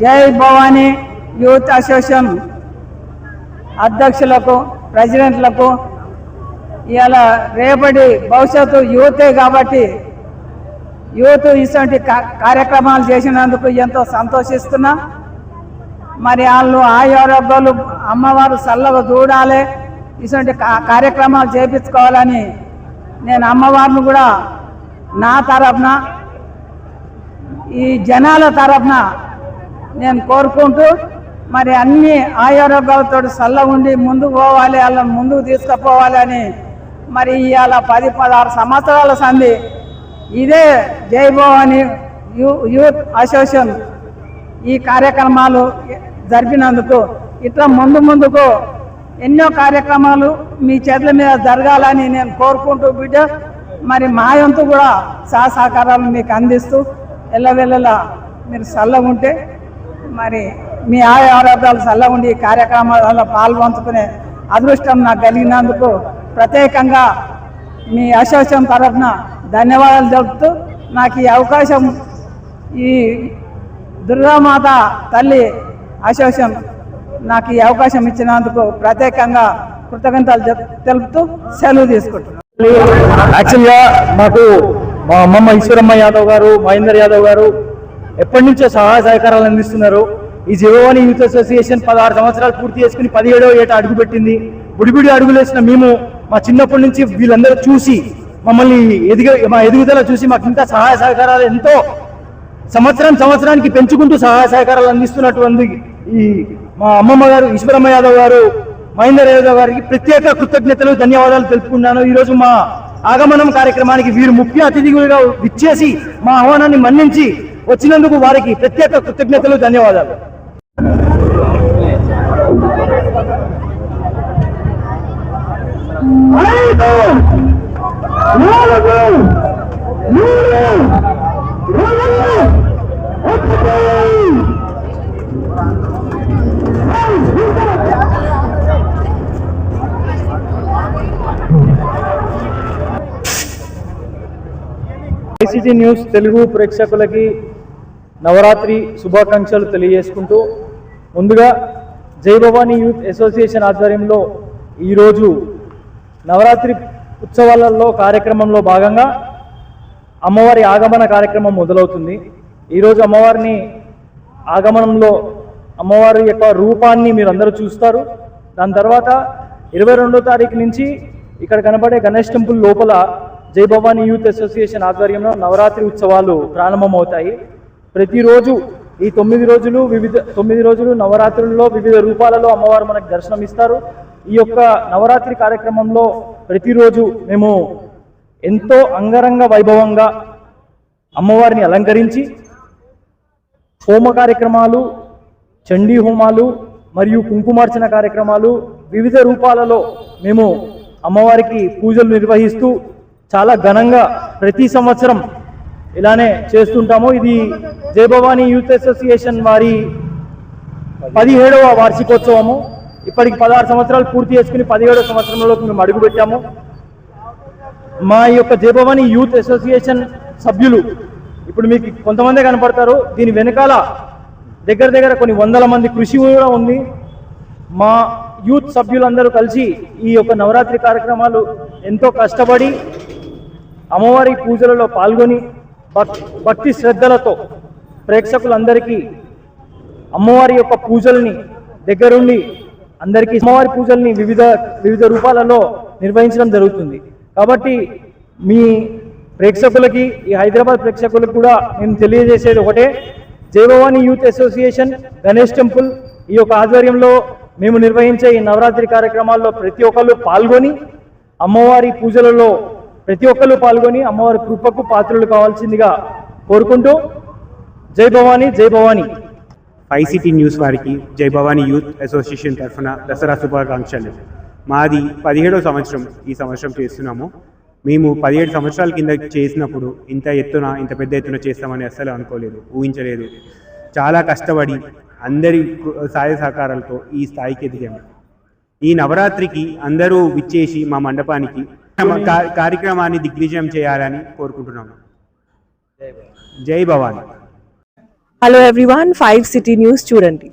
జై Bhavani youth association అధ్యక్షులకు ప్రెసిడెంట్లకు. ఇలా రేపటి భవిష్యత్తు యూతే కాబట్టి యూత్ ఇటువంటి కార్యక్రమాలు చేసినందుకు ఎంతో సంతోషిస్తున్నా. మరి వాళ్ళు ఆరోగ్యాలు అమ్మవారు చల్లగా చూడాలి. ఇటువంటి కా- కార్యక్రమాలు చేపించుకోవాలని నేను అమ్మవారిని కూడా నా తరఫున ఈ జనాల తరఫున నేను కోరుకుంటూ మరి అన్ని ఆయారోగ్యాలతో సల్ల ఉండి ముందుకు పోవాలి వాళ్ళని ముందుకు తీసుకుపోవాలి అని మరి ఇవాళ పది పదహారు సంవత్సరాల సంధి ఇదే జైభవాని యూ యూత్ అసోసియేషన్ ఈ కార్యక్రమాలు జరిపినందుకు ఇట్లా ముందు ముందుకు ఎన్నో కార్యక్రమాలు మీ చేతుల మీద జరగాలని నేను కోరుకుంటూ బిడ్డ మరి మాయంతో కూడా సహసహకారాలు మీకు అందిస్తూ ఎల్లవెల్లలా మీరు చల్లగా ఉంటే మరి మీ ఆయ ఆరోగ్యాలు ఉండి కార్యక్రమాలలో పాల్పంచుకునే అదృష్టం నాకు కలిగినందుకు ప్రత్యేకంగా మీ అసోసియేషన్ తరఫున ధన్యవాదాలు తెలుపుతూ నాకు ఈ అవకాశం ఈ దుర్గామాత తల్లి అసోసియేషన్ నాకు ఈ అవకాశం ఇచ్చినందుకు ప్రత్యేకంగా కృతజ్ఞతలు తెలుపుతూ సెలవు తీసుకుంటున్నాను. యాక్చువల్గా మాకు మా అమ్మమ్మ ఈశ్వరమ్మ యాదవ్ గారు మహేందర్ యాదవ్ గారు ఎప్పటి నుంచో సహాయ సహకారాలు అందిస్తున్నారు. ఈ జీవవాణి యూత్ అసోసియేషన్ పదహారు సంవత్సరాలు పూర్తి చేసుకుని పదిహేడో ఏట అడుగుపెట్టింది బుడిబిడి అడుగులేసిన మేము మా చిన్నప్పటి నుంచి వీళ్ళందరూ చూసి మమ్మల్ని ఎదిగ మా ఎదుగుదల చూసి మాకు ఇంకా సహాయ సహకారాలు ఎంతో సంవత్సరం సంవత్సరానికి పెంచుకుంటూ సహాయ సహకారాలు అందిస్తున్నటువంటి ఈ మా అమ్మమ్మ గారు ఈశ్వరమ్మ యాదవ్ గారు మహేందర్ యాదవ్ గారికి ప్రత్యేక కృతజ్ఞతలు ధన్యవాదాలు తెలుపుకున్నాను ఈరోజు మా ఆగమనం కార్యక్రమానికి వీరు ముఖ్య అతిథిగా విచ్చేసి మా ఆహ్వానాన్ని మన్నించి వచ్చినందుకు వారికి ప్రత్యేక కృతజ్ఞతలు ధన్యవాదాలు. ఐసీజీ న్యూస్ తెలుగు ప్రేక్షకులకి నవరాత్రి శుభాకాంక్షలు తెలియజేసుకుంటూ ముందుగా జై భవానీ యూత్ అసోసియేషన్ ఆధ్వర్యంలో ఈరోజు నవరాత్రి ఉత్సవాలలో కార్యక్రమంలో భాగంగా అమ్మవారి ఆగమన కార్యక్రమం మొదలవుతుంది. ఈరోజు అమ్మవారిని ఆగమనంలో అమ్మవారి యొక్క రూపాన్ని మీరు అందరూ చూస్తారు. దాని తర్వాత ఇరవై రెండో తారీఖు నుంచి ఇక్కడ కనబడే గణేష్ టెంపుల్ లోపల జై భవానీ యూత్ అసోసియేషన్ ఆధ్వర్యంలో నవరాత్రి ఉత్సవాలు ప్రారంభమవుతాయి. ప్రతిరోజు ఈ తొమ్మిది రోజులు వివిధ తొమ్మిది రోజులు నవరాత్రుల్లో వివిధ రూపాలలో అమ్మవారు మనకు దర్శనం ఇస్తారు ఈ యొక్క నవరాత్రి కార్యక్రమంలో ప్రతిరోజు మేము ఎంతో అంగరంగ వైభవంగా అమ్మవారిని అలంకరించి హోమ కార్యక్రమాలు చండీ హోమాలు మరియు కుంకుమార్చన కార్యక్రమాలు వివిధ రూపాలలో మేము అమ్మవారికి పూజలు నిర్వహిస్తూ చాలా ఘనంగా ప్రతి సంవత్సరం ఇలానే చేస్తుంటాము. ఇది జయభవానీ యూత్ అసోసియేషన్ వారి పదిహేడవ వార్షికోత్సవము. ఇప్పటికి పదహారు సంవత్సరాలు పూర్తి చేసుకుని పదిహేడవ సంవత్సరంలోకి మేము అడుగుపెట్టాము మా యొక్క జయభవానీ యూత్ అసోసియేషన్ సభ్యులు ఇప్పుడు మీకు కొంతమందే కనపడతారు దీని వెనకాల దగ్గర దగ్గర కొన్ని వందల మంది కృషి కూడా ఉంది. మా యూత్ సభ్యులందరూ కలిసి ఈ యొక్క నవరాత్రి కార్యక్రమాలు ఎంతో కష్టపడి అమ్మవారి పూజలలో పాల్గొని భక్తి శ్రద్ధలతో ప్రేక్షకులందరికీ అమ్మవారి యొక్క పూజల్ని దగ్గరుండి అందరికీ అమ్మవారి పూజల్ని వివిధ వివిధ రూపాలలో నిర్వహించడం జరుగుతుంది. కాబట్టి మీ ప్రేక్షకులకి ఈ హైదరాబాద్ ప్రేక్షకులకు కూడా మేము తెలియజేసేది ఒకటే. Jayabhavani youth association Ganesh temple ఈ యొక్క ఆధ్వర్యంలో మేము నిర్వహించే ఈ నవరాత్రి కార్యక్రమాల్లో ప్రతి ఒక్కళ్ళు పాల్గొని అమ్మవారి పూజలలో ప్రతి ఒక్కరు పాల్గొని అమ్మవారి కృపకు పాత్రలు కావాల్సిందిగా కోరుకుంటూ జై భవానీ జై భవానీ. ఫైవ్ సిటీ న్యూస్ వారికి జై భవానీ యూత్ అసోసియేషన్ తరఫున దసరా శుభాకాంక్షలు. మాది పదిహేడో సంవత్సరం ఈ సంవత్సరం చేస్తున్నాము. మేము పదిహేడు సంవత్సరాల కింద చేసినప్పుడు ఇంత ఎత్తున ఇంత పెద్ద ఎత్తున చేస్తామని అస్సలు అనుకోలేదు ఊహించలేదు. చాలా కష్టపడి అందరి సాయ సహాయ సహకారాలతో ఈ స్థాయికి ఎదిగాము. ఈ నవరాత్రికి అందరూ విచ్చేసి మా మండపానికి కార్యక్రమాన్ని దిగ్విజయం చేయాలని కోరుకుంటున్నాము Jai Bhavani. Hello everyone five city news చూడండి.